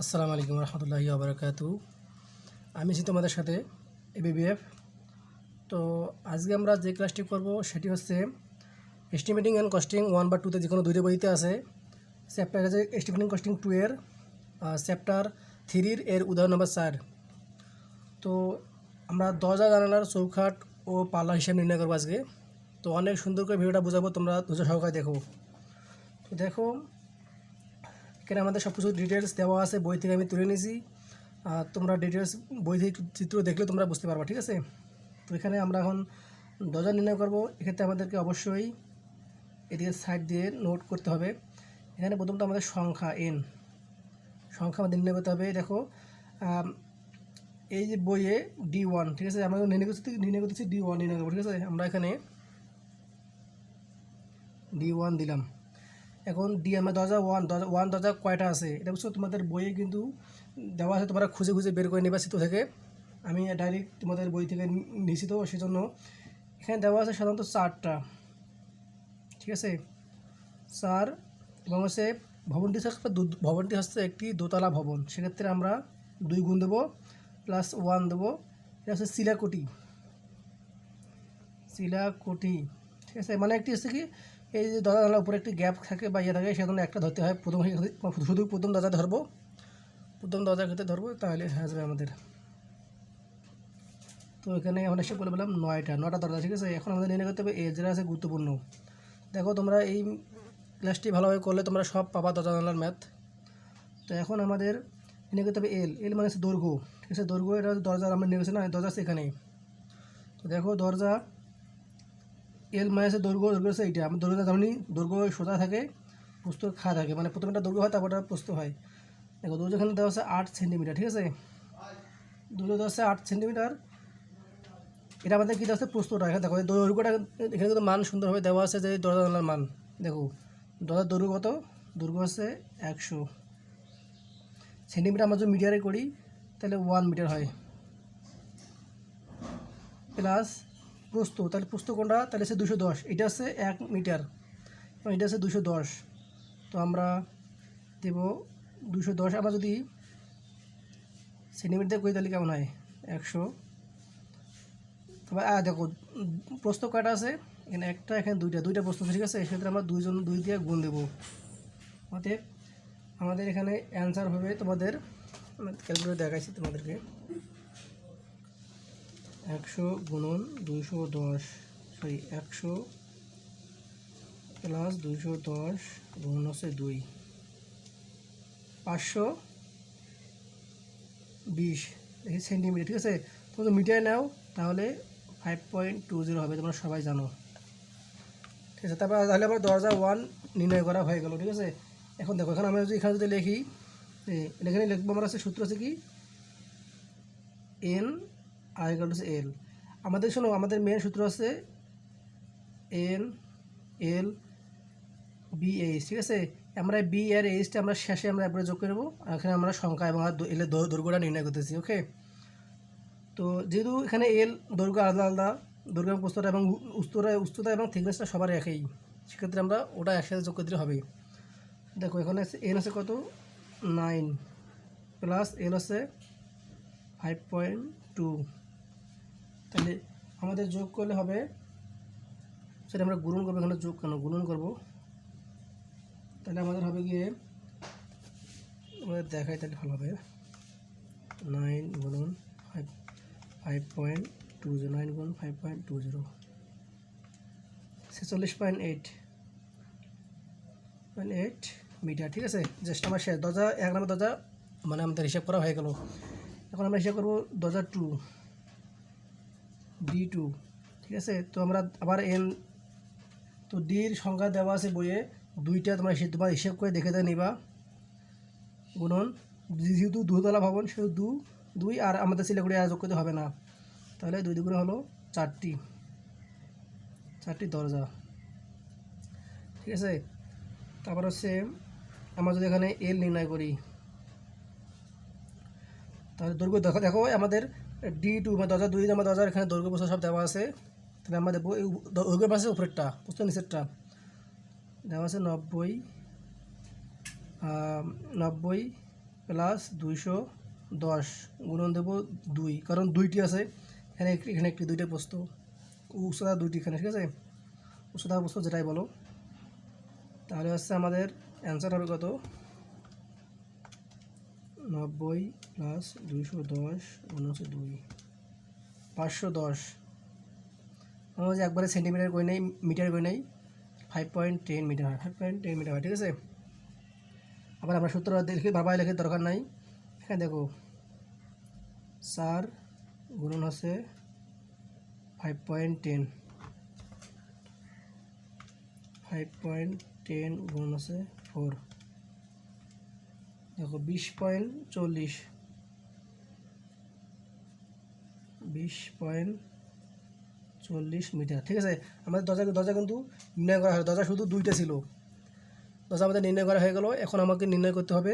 আসসালামু আলাইকুম রহমতুল্লাহি আবরাকাত আমি আছি তোমাদের সাথে এবিবিএফ। তো আজকে আমরা যে ক্লাসটি করব সেটি হচ্ছে এস্টিমেটিং অ্যান্ড কস্টিং ওয়ান বা টুতে যে কোনো দুইটা বইতে আছে। চ্যাপ্টার আছে এস্টিমেটিং কস্টিং টু এর চ্যাপ্টার থ্রির এর উদাহরণ নম্বর চার। তো আমরা দরজা, জানালার চৌখাট ও পাল্লা হিসাব নির্ণয় করব আজকে। তো অনেক সুন্দর করে ভিডিওটা বোঝাবো, তোমরা ধৈর্য সহকারে দেখো। তো দেখো এখানে আমাদের সব কিছু ডিটেলস দেওয়া আছে, বই থেকে আমি তুলে নিয়েছি। তোমরা ডিটেলস বই থেকে চিত্র দেখলে তোমরা বুঝতে পারবা, ঠিক আছে? তো এখানে আমরা এখন দরজা নির্ণয় করব। এক্ষেত্রে আমাদেরকে অবশ্যই এদিকে সাইড দিয়ে নোট করতে হবে। এখানে প্রথমত আমাদের সংখ্যা এন সংখ্যা আমাদের নির্ণয় করতে হবে। দেখো এই যে বইয়ে ডি ওয়ান ঠিক আছে? আমরা নির্ণয় করতে, নির্ণয় করতেছি ডি ওয়ান নির্ণয় করব, ঠিক আছে? আমরা এখানে ডি ওয়ান দিলাম। এখন ডি আমার দরজা ওয়ান দরজা ওয়ান দরজা কয়টা আছে? এটা বুঝছ? তোমাদের বইয়ে কিন্তু দেওয়া আছে, তোমরা খুঁজে খুঁজে বের করে নেবা চিত্র থেকে। আমি ডাইরেক্ট তোমাদের বই থেকে নি- নিয়েছি তো, সেজন্য। এখানে দেওয়া আছে সাধারণত চারটা। ঠিক আছে? চার এবং হচ্ছে ভবনটি থাকবে ভবনটি হচ্ছে একটি দোতলা ভবন। সেক্ষেত্রে আমরা দুই গুণ দেবো প্লাস ওয়ান দেবো। এটা হচ্ছে শিলাকুটি। শিলাকুটি। ঠিক আছে? মানে একটি হচ্ছে কি এই যে জানালার উপরে একটি গ্যাপ থাকে বা ইয়ে থাকে সেজন্য একটা ধরতে হয়। প্রথম শুধু প্রথম দরজা ধরবো। প্রথম দরজার ক্ষেত্রে ধরবো, তাহলে হয়ে যাবে আমাদের। তো এখানে আমরা এসে বলে বললাম নয়টা। নটা দরজা, ঠিক আছে? এখন আমাদের নির্ণয় করতে হবে এ আছে গুরুত্বপূর্ণ। দেখো, তোমরা এই ক্লাসটি ভালোভাবে করলে তোমরা সব পাবা দরজা জানালার ম্যাথ। তো এখন আমাদের নির্ণয় করতে হবে এল এল মানে হচ্ছে দৈর্ঘ্য, ঠিক আছে? দৈর্ঘ্য এটা দরজা, আমরা নিয়ে না, দরজা আছে এখানে তো দেখো, দরজা এল মাইনাসের দৈর্ঘ্য দৈর্ঘ্য হচ্ছে এইটা আমি দৈর্ঘ্য জানি দৈর্ঘ্য সোজা থাকে প্রস্ত খা থাকে মানে প্রথমে একটা দৈর্ঘ্য হয় তারপর একটা প্রস্ত হয়। দেখো দৈর্ঘ্য এখানে দেওয়া আছে আট সেন্টিমিটার ঠিক আছে? দৈর্ঘ্য দেওয়া আছে আট সেন্টিমিটার এটা আমাদের কী দেওয়া আছে প্রস্তটা এখানে দেখো দৈর্ঘ্যটা এখানে কিন্তু মান সুন্দরভাবে দেওয়া আছে যে দরজা জানলার মান। দেখো দরজার দৈর্ঘ্য কত? দৈর্ঘ্য আছে একশো। সেন্টিমিটার আমরা যদি মিটারে করি তাহলে ওয়ান মিটার হয়। প্লাস প্রস্ত তাহলে প্রস্ত কোনটা? তাহলে হচ্ছে দুশো দশ। এটা হচ্ছে এক মিটার। এবং এটা হচ্ছে দুশো দশ। তো আমরা দেব দুশো দশ। আমরা যদি সেন্টিমিটার করি, তাহলে কেমন হয়? একশো। তবে দেখো প্রস্ত কয়টা আছে? এখানে একটা, এখানে দুইটা। দুইটা প্রস্ত ঠিক আছে? সেক্ষেত্রে আমরা দুইজন দুই দিয়ে গুণ দেবো। অতএব আমাদের এখানে অ্যান্সার হবে তোমাদের। ক্যালকুলেটর দেখাইছি তোমাদেরকে। একশো গুণন দুইশো দশ সরি একশো প্লাস দুইশো দশ গুণ হচ্ছে দুই। পাঁচশো বিশ দেখি সেন্টিমিটার ঠিক আছে? তোমরা মিটার নাও, তাহলে ফাইভ পয়েন্ট টু জিরো হবে, তোমরা সবাই জানো। ঠিক আছে, তারপর তাহলে আমার দরজা ওয়ান নির্ণয় করা হয়ে গেল, ঠিক আছে? এখন দেখো, এখন আমরা যদি এখানে যদি লিখি এখানে লিখব, আমার আছে সূত্র আছে কি? N R equal two L. আমাদের শোনো, আমাদের মেন সূত্র আছে এন এল বি এইচ ঠিক আছে? আমরা বি আর এইচটা আমরা শেষে আমরা একবারে যোগ করে নেব। আর এখানে আমরা সংখ্যা এবং এলের দৈর্ঘ্যটা নির্ণয় করতেছি ওকে তো যেহেতু এখানে এল দৈর্ঘ্য আলাদা আলাদা, দৈর্ঘ্য এবং প্রস্ততা এবং উচ্চতা উচ্চতা এবং থিকনেসটা সবার একই। সেক্ষেত্রে আমরা ওটা একসাথে যোগ করতে হবে। দেখো, এখানে এন আছে কত? নাইন প্লাস এল আছে ফাইভ পয়েন্ট টু তাহলে আমাদের যোগ করলে হবে, সেটা আমরা গুণন করব, এখানে যোগ কেন? গুণন করব। তাহলে আমাদের হবে গিয়ে, আমাদের দেখাই তাহলে ভালো হবে। নাইন গুণন five five point two zero, nine গুণ ফাইভ পয়েন্ট টু জিরো। ছেচল্লিশ point eight point eight metre, ঠিক আছে? জাস্ট আমার শেষ দরজা, এক নম্বর দরজা মানে আমাদের হিসাব করা হয়ে গেল। এখন আমরা হিসাব করব দরজা টু ডি টু ঠিক আছে? তো আমরা আবার এন তো ডির সংখ্যা দেওয়া আছে বইয়ে। দুইটা তোমরা হিসেব, তোমার হিসেব করে দেখে দেয় নিবা। গুণন, যেহেতু দুতলা ভবন, সেহেতু দু, দুই আর আমাদের শিলিগুড়ি আর করতে হবে না। তাহলে দুই দুগুণে হলো চারটি। চারটি দরজা। ঠিক আছে? তারপর হচ্ছে, আমরা যদি এখানে এল নির্ণয় করি, তাহলে দৈর্ঘ্য দেখো দেখো আমাদের ডি টু মানে দরজা দুই আমার দরজার এখানে দৈর্ঘ্য, প্রস্থ সব দেওয়া আছে। তাহলে আমরা দেবো এই দৈর্ঘ্য পাশে উপরেরটা, প্রস্থ নিচেরটা। দেওয়া আছে নব্বই নব্বই প্লাস দুইশো দশ। গুণন দেবো দুই, কারণ দুইটি আছে। এখানে একটি এখানে একটি, দুইটা প্রস্ত উচ্চতা দুইটি এখানে, ঠিক আছে? উচ্চতা প্রস্ত যেটাই বলো। তাহলে হচ্ছে আমাদের অ্যান্সার হবে কত? নব্বই প্লাস দুইশো দশ হচ্ছে দুই। পাঁচশো দশ। আমরা যে একবারে সেন্টিমিটার করে নেই মিটার করে নেই ফাইভ পয়েন্ট টেন মিটার হয়। ফাইভ পয়েন্ট টেন মিটার হয়, ঠিক আছে? আবার আমরা সূত্র দেখি বারবার লেখে দরকার নাই। এখানে দেখো, চার গুণন হচ্ছে five point ten five point ten গুণন হচ্ছে ফোর দেখো, বিশ পয়েন্ট চল্লিশ। বিশ পয়েন্ট চল্লিশ মিটার, ঠিক আছে? আমাদের দরজা দরজা কিন্তু নির্ণয় করা হয়, দরজা শুধু দুইটা ছিল। দরজা আমাদের নির্ণয় করা হয়ে গেল, এখন আমাকে নির্ণয় করতে হবে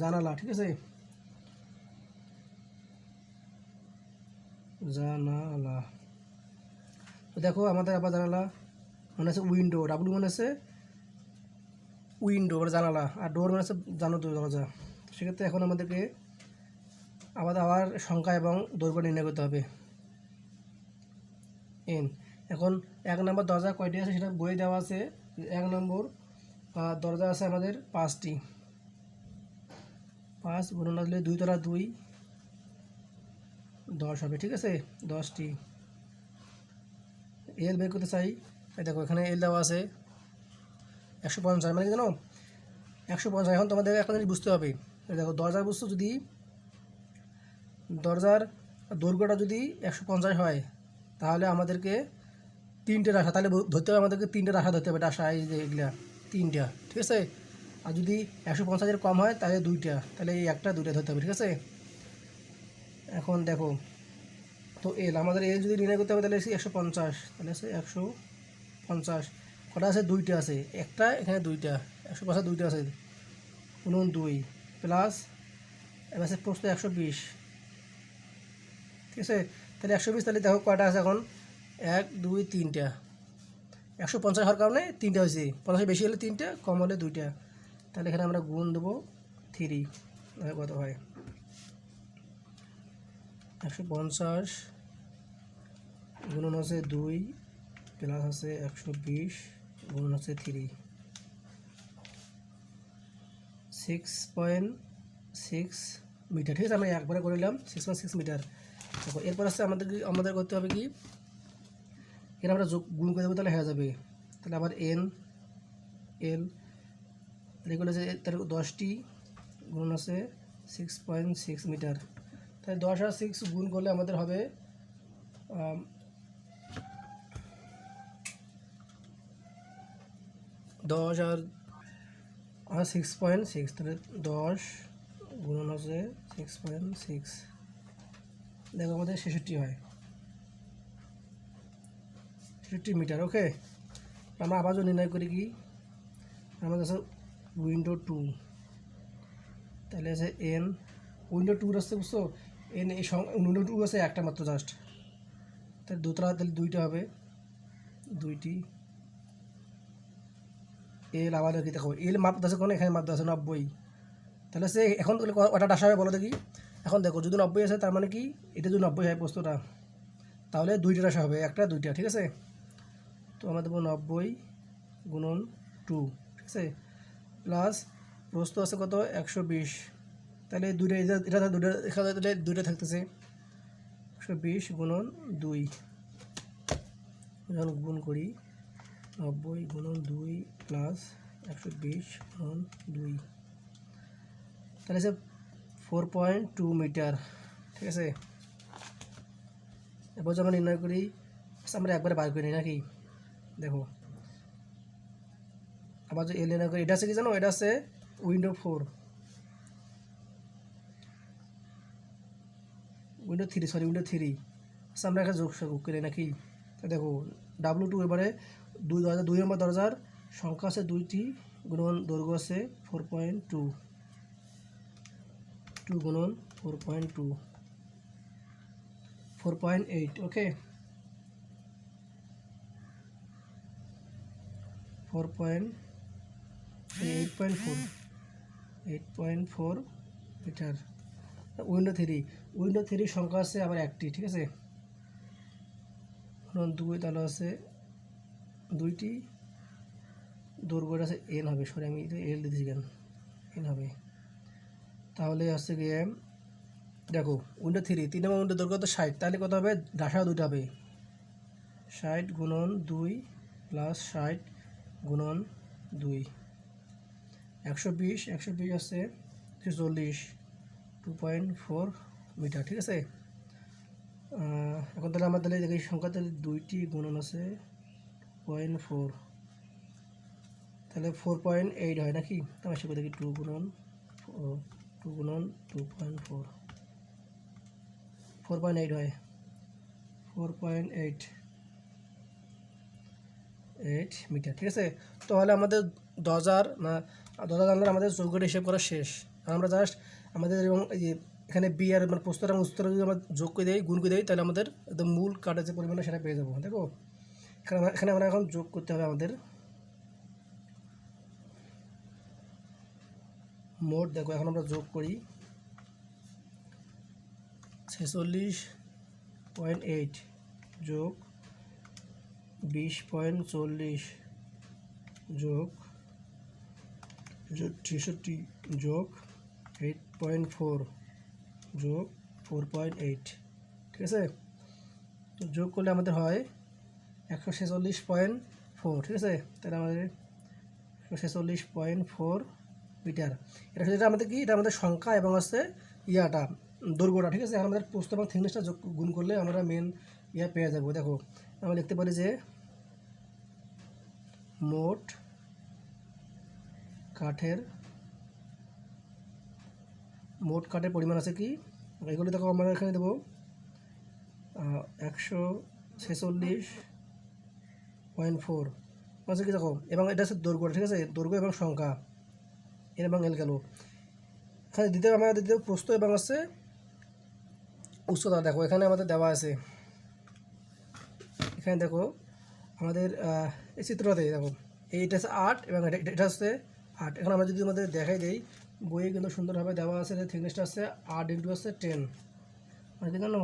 জানালা, ঠিক আছে? জানালা। দেখো, আমাদের আবার জানালা, মনে আছে উইন্ডো ডাব্লু মানে আছে উইন্ডো মানে জানালা, আর ডোর মানে হচ্ছে জানো দরজা। সেক্ষেত্রে এখন আমাদেরকে আবার আবার সংখ্যা এবং দৈর্ঘ্য নির্ণয় করতে হবে। এন, এখন এক নম্বর দরজা কয়টি আছে সেটা বই দেওয়া আছে। এক নম্বর দরজা আছে আমাদের পাঁচটি। পাঁচ গুণন আসলে দুই তলা দুই, দশ হবে, ঠিক আছে? দশটি। এল বের করতে চাই। দেখো, এখানে এল দেওয়া আছে। একশো পঞ্চাশ মানে জানো? একশো পঞ্চাশ, এখন তোমাদের একটা জিনিস বুঝতে হবে। দেখো, দরজার বস্তু যদি, দরজার দৈর্ঘ্যটা যদি একশো পঞ্চাশ হয়, তাহলে আমাদেরকে তিনটে রাখা তাহলে ধরতে হবে আমাদেরকে তিনটে রাখা ধরতে হবে, রাশা এই যে এগুলা, তিনটা, ঠিক আছে? আর যদি একশো পঞ্চাশের কম হয়, তাহলে দুইটা, তাহলে এই একটা, দুইটা ধরতে হবে, ঠিক আছে? এখন দেখো, তো এল, আমাদের এল যদি নির্ণয় করতে হবে, তাহলে একশো পঞ্চাশ, তাহলে একশো পঞ্চাশ। কটা আছে? দুইটা আছে। একটা এখানে দুইটা, একশো পঞ্চাশ দুইটা আছে। উনুন দুই, প্লাস এবার আছে প্রশ্ন একশো বিশ। ঠিক আছে? তাহলে একশো বিশ, তাহলে দেখো কয়টা আছে এখন? এক, দুই, তিনটা। একশো পঞ্চাশ হওয়ার কারণে তিনটা হয়েছে। পঞ্চাশ বেশি হলে তিনটা, কম হলে দুইটা। তাহলে এখানে আমরা গুণ দেবো থ্রি। কত হয়। একশো পঞ্চাশ গুণন আছে দুই, প্লাস আছে একশো বিশ। গুণন আছে three six point six metre ঠিক আছে? আমরা একবারে করে নিলাম সিক্স পয়েন্ট সিক্স মিটার দেখো, এরপর আছে আমাদের আমাদের করতে হবে কি? এর আমরা যোগ গুণ করে দেবো, তাহলে হয়ে যাবে। তাহলে আবার এন এল এগুলো যে তার দশটি গুণ আছে সিক্স পয়েন্ট সিক্স মিটার তাই দশ আর সিক্স গুণ করলে আমাদের হবে দশ আর আর সিক্স পয়েন্ট সিক্স তাহলে দশ গুণন হচ্ছে সিক্স পয়েন্ট সিক্স দেখো আমাদের ছেষট্টি হয়। ছেষট্টি মিটার ওকে আমরা আবার যদি নির্ণয় করি কি? আমাদের আছে উইন্ডো টু তাহলে আছে এন উইন্ডো টুর আসছে বুঝছ? এন এই উইন্ডো টু আছে একটা মাত্র জাস্ট তাহলে দোতলা, তাহলে দুইটা হবে। দুইটি। এল আবার দেখি দেখো এল মাপ আছে কোন? এখানে মাপ আছে নব্বই। তাহলে সে এখন ক- কটা ডাসা হবে, বলো দেখি। এখন দেখো, যদি নব্বই আছে তার মানে কি? এটা যদি নব্বই হয় প্রস্তটা তাহলে দুইটা ডাসা হবে, একটা, দুইটা, ঠিক আছে? তো আমরা দেবো নব্বই গুণন টু, ঠিক আছে? প্লাস প্রস্ত আছে কত? একশো বিশ। তাহলে দুইটা, এটা দুইটা, এখানে তাহলে দুইটা থাকতেছে। একশো বিশ গুণন দুই। যখন গুণ করি নব্বই গুণন দুই প্লাস একশো বিশ গুণন দুই। তাহলে সে ফোর পয়েন্ট টু মিটার ঠিক আছে? এবার যখন নির্ণয় করি আচ্ছা, আমরা একবারে বার করি নাকি? দেখো। আবার যে এল নির্ণয় করি এটা আছে কি জানো? এটা আছে window four window three sorry window three আমরা একটা যোগ করি নাকি? দেখো ডাব্লু টু এবারে দুই দরজা দুই নম্বর দরজার সংখ্যা আছে দুইটি, গুণন দৈর্ঘ্য আছে ফোর পয়েন্ট টু টু গুণন four point two four point eight okay four point eight point four eight point four metre window three window three সংখ্যা আছে আবার একটি, ঠিক আছে? দুই তাহলে আছে দুইটি দৈর্ঘ্যটা আছে এন হবে সরি আমি এল দিতেছি কেন? এন হবে। তাহলে হচ্ছে গিয়ে, দেখো, উইন্ডো থ্রি তিন নম্বর উইন্ডো দৈর্ঘ্য তো ষাট, তাহলে কত হবে? ডাসা দুটো হবে। ষাট গুণন দুই প্লাস ষাট গুণন দুই। একশো বিশ একশো বিশ আছে চল্লিশ টু পয়েন্ট ফোর মিটার, ঠিক আছে? এখন তাহলে আমার তাহলে দেখি সংখ্যা, তাহলে দুইটি গুণন আছে পয়েন্ট ফোর। তাহলে ফোর পয়েন্ট এইট হয় নাকি? তাহলে সেটা দেখি টু গুণন টু গুণন two point four four point eight হয়। Four point eight. Eight metre, ঠিক আছে? তাহলে আমাদের দশ হাজার না দশ হাজার আমাদের চৌকাটা হিসেব করা শেষ। আমরা জাস্ট আমাদের এবং এখানে বি আর মানে প্রস্তর এবং উত্তর যদি আমরা যোগ করে দিই, গুণ করে দিই, তাহলে আমাদের একদম মূল কার্ডের যে পরিমাণটা সেটা পেয়ে যাব, দেখো? এখানে আমরা- এখানে যোগ করতে হবে আমাদের। মোট দেখো, এখন আমরা যোগ করি। ছেচল্লিশ পয়েন্ট এইট যোগ বিশ পয়েন্ট চল্লিশ যোগ ছেষট্টি যোগ এইট পয়েন্ট ফোর যোগ ফোর পয়েন্ট এইট। ঠিক আছে? তো যোগ করলে আমাদের হয় একশো ছেচল্লিশ পয়েন্ট ফোর, ঠিক আছে? তাহলে আমাদের একশো ছেচল্লিশ পয়েন্ট ফোর মিটার। এটা এটা আমাদের কি? এটা আমাদের সংখ্যা এবং হচ্ছে ইয়াটা, দৈর্ঘ্যটা, ঠিক আছে? আমাদের পোস্ত এবং থিকনেসটা গুণ করলে আমরা মেন ইয়া পেয়ে যাব। দেখো, আমরা লিখতে পারি যে মোট কাঠের মোট কাঠের পরিমাণ আছে কি? এগুলো দেখো আমরা এখানে দেবো একশো ছেচল্লিশ পয়েন্ট ফোর। আছে কি দেখো, এবং এটা হচ্ছে দৈর্ঘ্য, ঠিক আছে? দৈর্ঘ্য এবং সংখ্যা। এর এবং এল গেল। এখানে দ্বিতীয় আমরা দ্বিতীয় প্রস্ত এবং আছে উচ্চতা, দেখো, এখানে আমাদের দেওয়া আছে। এখানে দেখো, আমাদের এই চিত্রটাতে, দেখো, এইটা হচ্ছে আট এবং এটা হচ্ছে আট। এখন আমরা যদি আমাদের দেখাই দিই, বইয়ে কিন্তু সুন্দরভাবে দেওয়া আছে থিকনেসটা আছে আট ইন্টু আছে টেন মানে কি জানো?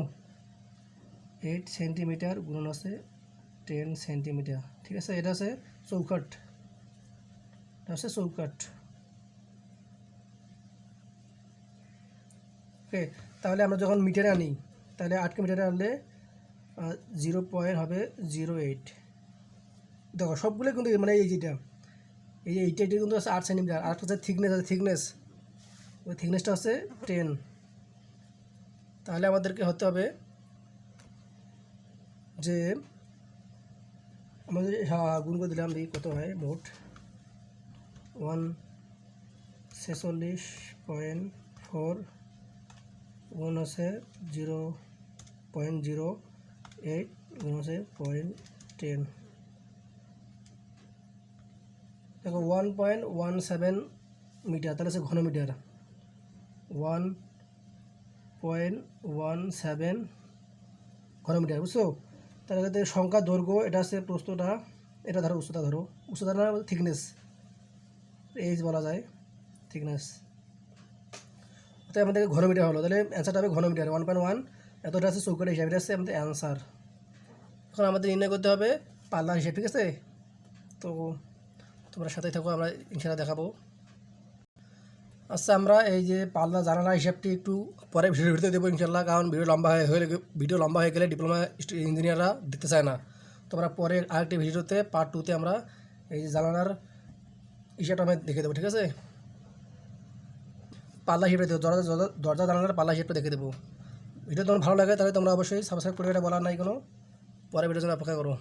এইট সেন্টিমিটার গুণন আছে টেন সেন্টিমিটার ঠিক আছে? এটা আছে চৌকাট এটা হচ্ছে চৌকাট ওকে তাহলে আমরা যখন মিটারে আনি, তাহলে আটকে মিটারে আনলে জিরো পয়েন্ট হবে জিরো এইট দেখো সবগুলো কিন্তু মানে এই যেটা, এই যে এইটা এটা কিন্তু আছে আট সেন্টিমিটার আর হচ্ছে থিকনেস আছে থিকনেস ওই থিকনেসটা হচ্ছে টেন তাহলে আমাদেরকে হতে হবে যে আমাদের হ্যাঁ, গুণ করে দিলাম দেখি কত হয়? মোট ওয়ান ছেচল্লিশ পয়েন্ট ফোর গুণ আছে জিরো পয়েন্ট জিরো এইট গুণ আছে পয়েন্ট টেন দেখো one point one seven metre তাহলে হচ্ছে ঘনমিটার। ওয়ান পয়েন্ট ওয়ান সেভেন ঘনমিটার বুঝছ? তাহলে যাতে সংখ্যা, দৈর্ঘ্য, এটা আছে প্রস্তটা এটা ধরো উচ্চতা ধরো। উচ্চতা না থিকনেস এইজ বলা যায়। থিকনেস তাই আমাদের ঘনমিটার হলো তাহলে অ্যান্সারটা হবে ঘনমিটার ওয়ান পয়েন্ট ওয়ান এতটা আছে চৌকাটা হিসাবে, এটা হচ্ছে আমাদের অ্যান্সার এখন আমাদের নির্ণয় করতে হবে পাল্লা হিসেবে, ঠিক আছে? তো তোমরা সাথে থাকো, আমরা ইনশাল্লাহ দেখাবো। আচ্ছা আমরা এই যে পাল্লা জানালা হিসাবটি একটু পরে ভিডিও ভিডিওতে দেবো ইনশাল্লাহ কারণ ভিডিও লম্বা হয়ে হয়ে ভিডিও লম্বা হয়ে গেলে ডিপ্লোমা ইঞ্জিনিয়াররা দিতে চায় না। তোমরা পরে আরেকটি ভিডিওতে পার্ট টুতে আমরা এই যে জানালার হিসাবটা আমি দেখে দেবো, ঠিক আছে? পাল্লা হিসেবে দেবো দরজা দরজা- জানালার পাল্লা হিসেবটা দেখে দেবো। ভিডিও তোমার ভালো লাগে তাহলে তোমরা অবশ্যই সাবস্ক্রাইব করে এটা বলার নাই কোনো। পরে ভিডিও অপেক্ষা করো।